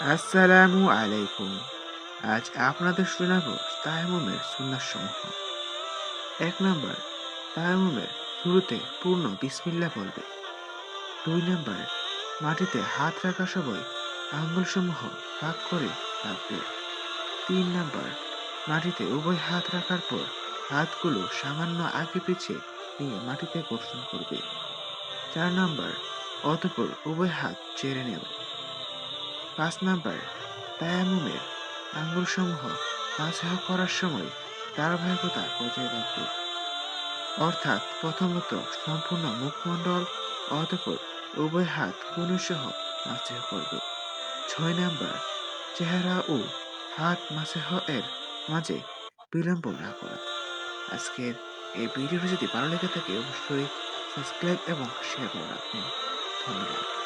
আসসালামু আলাইকুম। আজ আপনাদের শোনাব তায়ামুমের সুন্নাসমূহ এক নম্বর তায়ামুমের শুরুতে পূর্ণ বিসমিল্লা বলবে। দুই নম্বর, মাটিতে হাত রাখার সময় আঙ্গুলসমূহ ভাগ করে রাখবে। তিন নম্বর, মাটিতে উভয় হাত রাখার পর হাতগুলো সামান্য আগে পিছিয়ে নিয়ে মাটিতে ঘর্ষণ করবে। চার নাম্বার, অতঃপর উভয় হাত চেড়ে নেবে। পাঁচ নাম্বার তায়ামুমের আঙ্গুলসমূহ মাসাহ করার সময় ধারাবাহিকতা বজায় রাখবে। অর্থাৎ প্রথমত সম্পূর্ণ মুখমণ্ডল, অতঃপর উভয় হাত কুনুসহ মাসাহ করবে। ছয় নাম্বার, চেহারা ও হাত মাসাহ এর মাঝে বিলম্ব না করা। আজকের এই ভিডিওটি যদি ভালো লেগে থাকে, অবশ্যই সাবস্ক্রাইব এবং শেয়ার করে রাখবেন। ধন্যবাদ।